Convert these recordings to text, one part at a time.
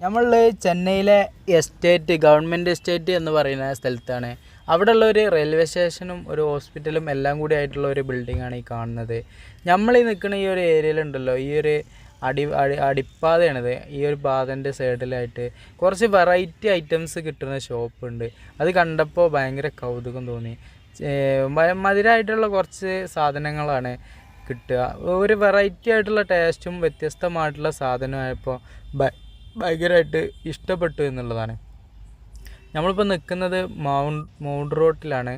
നമ്മൾ ചെന്നൈയിലെ estate government estate എന്ന് പറയുന്ന സ്ഥലത്താണ്. അവിടെയുള്ള ഒരു റെയിൽവേ സ്റ്റേഷനും ഒരു ഹോസ്പിറ്റലും എല്ലാം കൂടി ആയിട്ടുള്ള ഒരു ആണ് ഈ കാണുന്നത്. നമ്മൾ ഈ നിൽക്കുന്ന ഈ ഒരു ഏരിയയിലുണ്ടല്ലോ ഈ ഒരു അടി അടി അടിപ്പാതയാണിത്. ഈ ഒരു പാതന്റെ സൈഡിലായിട്ട് കുറച്ച് വെറൈറ്റി ഐറ്റംസ് കിട്ടുന്ന ഷോപ്പുണ്ട്. അത് കണ്ടപ്പോൾ ഭയങ്കര കൗതുകം തോന്നി. മധുരമായിട്ടുള്ള കുറച്ച് സാധനങ്ങളാണ് കിട്ടുക. ഒരു വെറൈറ്റി ആയിട്ടുള്ള ടേസ്റ്റും വ്യത്യസ്തമായിട്ടുള്ള സാധനമായപ്പോൾ ഭയങ്കരമായിട്ട് ഇഷ്ടപ്പെട്ടു എന്നുള്ളതാണ്. നമ്മളിപ്പോൾ നിൽക്കുന്നത് മൗണ്ട് മൗണ്ട് റോട്ടിലാണ്.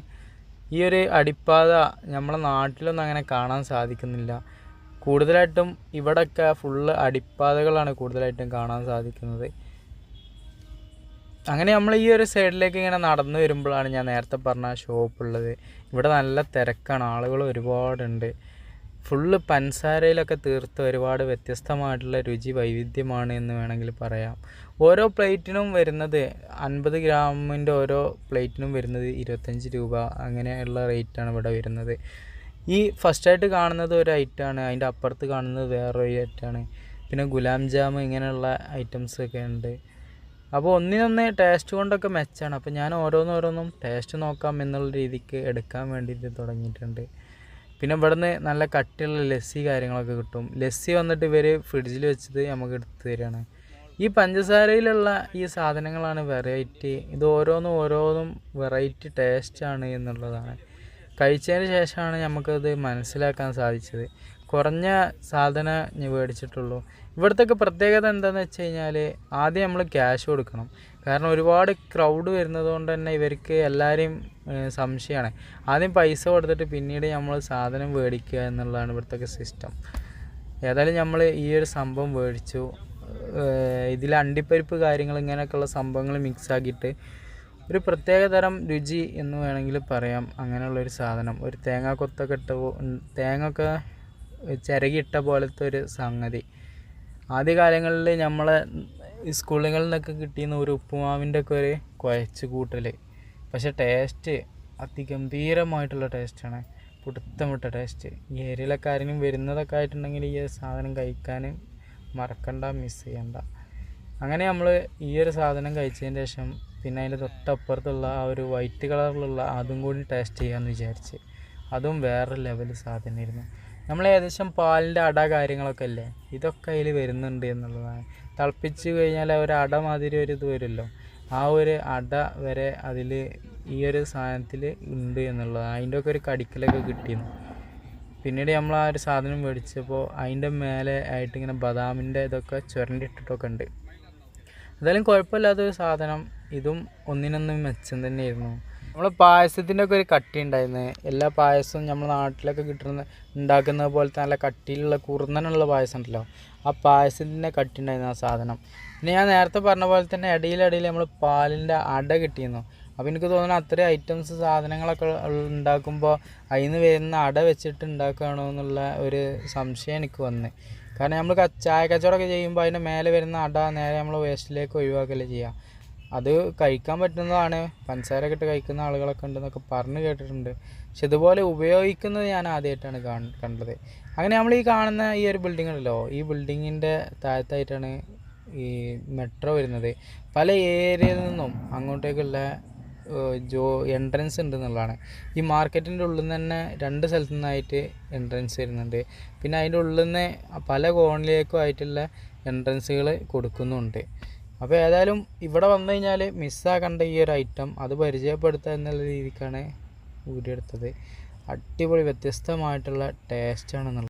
ഈ ഒരു അടിപ്പാത നമ്മളെ നാട്ടിലൊന്നും അങ്ങനെ കാണാൻ സാധിക്കുന്നില്ല. കൂടുതലായിട്ടും ഇവിടെയൊക്കെ ഫുള്ള് അടിപ്പാതകളാണ് കൂടുതലായിട്ടും കാണാൻ സാധിക്കുന്നത്. അങ്ങനെ നമ്മൾ ഈ ഒരു സൈഡിലേക്ക് ഇങ്ങനെ നടന്നു വരുമ്പോഴാണ് ഞാൻ നേരത്തെ പറഞ്ഞ ഷോപ്പുള്ളത് ഇവിടെ നല്ല തിരക്കാണ്. ആളുകൾ ഒരുപാടുണ്ട്. ഫുള്ള് പൻസാരയിലൊക്കെ തീർത്ത് ഒരുപാട് വ്യത്യസ്തമായിട്ടുള്ള രുചി വൈവിധ്യമാണ് എന്ന് വേണമെങ്കിൽ പറയാം. ഓരോ പ്ലേറ്റിനും വരുന്നത് അൻപത് ഗ്രാമിന്റെ ഓരോ പ്ലേറ്റിനും വരുന്നത് ഇരുപത്തഞ്ച് രൂപ അങ്ങനെയുള്ള റേറ്റാണ് ഇവിടെ വരുന്നത്. ഈ ഫസ്റ്റായിട്ട് കാണുന്നത് ഒരു ഐറ്റമാണ് അതിന്റെ അപ്പുറത്ത് കാണുന്നത് വേറൊരു ഐറ്റമാണ്. പിന്നെ ഗുലാം ജാം ഇങ്ങനെയുള്ള ഐറ്റംസ് ഒക്കെ ഉണ്ട്. അപ്പോൾ ഒന്നിനൊന്ന് ടേസ്റ്റ് കൊണ്ടൊക്കെ മെച്ചാണ് അപ്പോൾ ഞാൻ ഓരോന്നോരോന്നും ടേസ്റ്റ് നോക്കാം എന്നുള്ള രീതിക്ക് എടുക്കാൻ വേണ്ടിയിട്ട് തുടങ്ങിയിട്ടുണ്ട്. പിന്നെ ഇവിടുന്ന് നല്ല കട്ടിയുള്ള ലസ്സി കാര്യങ്ങളൊക്കെ കിട്ടും. ലസ്സി വന്നിട്ട് ഇവർ ഫ്രിഡ്ജിൽ വെച്ചത് നമുക്ക് എടുത്ത് തരികയാണ് ഈ പഞ്ചസാരയിലുള്ള ഈ സാധനങ്ങളാണ് വെറൈറ്റി ഇത് ഓരോന്നും ഓരോന്നും വെറൈറ്റി ടേസ്റ്റാണ് എന്നുള്ളതാണ്. കഴിച്ചതിന് ശേഷമാണ് നമുക്കത് മനസ്സിലാക്കാൻ സാധിച്ചത്. കുറഞ്ഞ സാധന മേടിച്ചിട്ടുള്ളൂ. ഇവിടുത്തെ പ്രത്യേകത എന്താണെന്ന് വെച്ച് കഴിഞ്ഞാൽ ആദ്യം നമ്മൾ ക്യാഷ് കൊടുക്കണം. കാരണം ഒരുപാട് ക്രൗഡ് വരുന്നത് കൊണ്ട് തന്നെ ഇവർക്ക് എല്ലാവരെയും സംശയമാണ്. ആദ്യം പൈസ കൊടുത്തിട്ട് പിന്നീട് നമ്മൾ സാധനം മേടിക്കുക എന്നുള്ളതാണ് ഇവിടുത്തെ സിസ്റ്റം ഏതായാലും നമ്മൾ ഈ ഒരു സംഭവം മേടിച്ചു. ഇതിൽ അണ്ടിപ്പരിപ്പ് കാര്യങ്ങൾ ഇങ്ങനെയൊക്കെയുള്ള സംഭവങ്ങൾ മിക്സ് ആക്കിയിട്ട് ഒരു പ്രത്യേക തരം രുചി എന്ന് വേണമെങ്കിൽ പറയാം. അങ്ങനെയുള്ളൊരു സാധനം. ഒരു തേങ്ങ കൊത്തൊക്കെ ഇട്ട തേങ്ങ ഒക്കെ ചിരകിയിട്ട പോലത്തെ ഒരു സംഗതി. ആദ്യ കാലങ്ങളിൽ നമ്മളെ സ്കൂളുകളിൽ നിന്നൊക്കെ കിട്ടിയിരുന്ന ഒരു ഉപ്പുമാവിന്റെ ഒക്കെ ഒരു കുഴച്ച് കൂട്ടൽ പക്ഷേ ടേസ്റ്റ് അതിഗംഭീരമായിട്ടുള്ള ടേസ്റ്റാണ് പിടുത്തം ടേസ്റ്റ്. ഈ ഏരിയയിലൊക്കെ ആരെങ്കിലും വരുന്നതൊക്കെ ആയിട്ടുണ്ടെങ്കിൽ ഈ സാധനം കഴിക്കാൻ മറക്കണ്ട മിസ് ചെയ്യണ്ട. അങ്ങനെ നമ്മൾ ഈ ഒരു സാധനം കഴിച്ചതിന് ശേഷം പിന്നെ അതിന്റെ തൊട്ടപ്പുറത്തുള്ള ആ ഒരു വൈറ്റ് കളറിലുള്ള അതും കൂടി ടേസ്റ്റ് ചെയ്യാമെന്ന് വിചാരിച്ച്. അതും വേറെ ലെവൽ സാധനമായിരുന്നു. നമ്മൾ ഏകദേശം പാലിന്റെ അട കാര്യങ്ങളൊക്കെ അല്ലേ ഇതൊക്കെ അതിൽ വരുന്നുണ്ട് എന്നുള്ളതാണ്. തിളപ്പിച്ച് കഴിഞ്ഞാൽ ഒരു അട മാതിരി ഒരു ഇത് വരുമല്ലോ. ആ ഒരു അട വരെ അതിൽ ഈ ഒരു സാധനത്തിൽ ഉണ്ട് എന്നുള്ളതാണ്. അതിന്റെ ഒക്കെ ഒരു കടിക്കലൊക്കെ കിട്ടിയിരുന്നു. പിന്നീട് നമ്മൾ ആ ഒരു സാധനം മേടിച്ചപ്പോൾ അതിന്റെ മേലെ ആയിട്ട് ഇങ്ങനെ ബദാമിന്റെ ഇതൊക്കെ ചുരണ്ടിട്ടിട്ടൊക്കെ ഉണ്ട്. എന്തായാലും കുഴപ്പമില്ലാത്തൊരു സാധനം. ഇതും ഒന്നിനൊന്നും മെച്ചം തന്നെയായിരുന്നു. നമ്മൾ പായസത്തിന്റെ ഒക്കെ ഒരു കട്ടി ഉണ്ടായിരുന്നു. എല്ലാ പായസവും നമ്മൾ നാട്ടിലൊക്കെ കിട്ടുന്ന ഉണ്ടാക്കുന്നത് പോലത്തെ നല്ല കട്ടിയിലുള്ള കുറുന്നനുള്ള പായസം ഉണ്ടല്ലോ. ആ പായസത്തിന്റെ കട്ടി ഉണ്ടായിരുന്നു ആ സാധനം. പിന്നെ ഞാൻ നേരത്തെ പറഞ്ഞ പോലെ തന്നെ ഇടയിലിടയിൽ നമ്മൾ പാലിന്റെ അട കിട്ടിയിരുന്നു. അപ്പോൾ എനിക്ക് തോന്നുന്നു അത്രയും ഐറ്റംസ് സാധനങ്ങളൊക്കെ ഉണ്ടാക്കുമ്പോൾ അതിൽ നിന്ന് വരുന്ന അട വെച്ചിട്ട് ഉണ്ടാക്കുകയാണോ എന്നുള്ള ഒരു സംശയം എനിക്ക് വന്ന്. കാരണം നമ്മൾ ചായ കച്ചവടമൊക്കെ ചെയ്യുമ്പോൾ അതിന്റെ മേലെ വരുന്ന അട നേരെ നമ്മൾ വേസ്റ്റിലേക്ക് ഒഴിവാക്കുകയല്ലേ ചെയ്യുക. അത് കഴിക്കാൻ പറ്റുന്നതാണ്. പഞ്ചസാര ഇട്ട് കഴിക്കുന്ന ആളുകളൊക്കെ ഉണ്ടെന്നൊക്കെ പറഞ്ഞ് കേട്ടിട്ടുണ്ട്. പക്ഷെ ഇതുപോലെ ഉപയോഗിക്കുന്നത് ഞാൻ ആദ്യമായിട്ടാണ് കാണ കണ്ടത്. അങ്ങനെ നമ്മൾ ഈ കാണുന്ന ഈ ഒരു ബിൽഡിംഗ് ഉണ്ടല്ലോ ഈ ബിൽഡിങ്ങിന്റെ താഴത്തായിട്ടാണ് ഈ മെട്രോ വരുന്നത്. പല ഏരിയയിൽ നിന്നും അങ്ങോട്ടേക്കുള്ള ജോ എൻട്രൻസ് ഉണ്ട് എന്നുള്ളതാണ്. ഈ മാർക്കറ്റിന്റെ ഉള്ളിൽ നിന്ന് തന്നെ രണ്ട് സ്ഥലത്തു നിന്നായിട്ട് എൻട്രൻസ് വരുന്നുണ്ട്. പിന്നെ അതിന്റെ ഉള്ളിൽ നിന്ന് പല കോണിലേക്കും ആയിട്ടുള്ള എൻട്രൻസുകൾ കൊടുക്കുന്നുണ്ട്. അപ്പോൾ ഏതായാലും ഇവിടെ വന്നു കഴിഞ്ഞാൽ മിസ്സാക്കേണ്ട ഈ ഒരു ഐറ്റം അത് പരിചയപ്പെടുത്തുക എന്നുള്ള രീതിക്കാണ് വീഡിയോ അടിപൊളി വ്യത്യസ്തമായിട്ടുള്ള ടേസ്റ്റാണെന്നുള്ളത്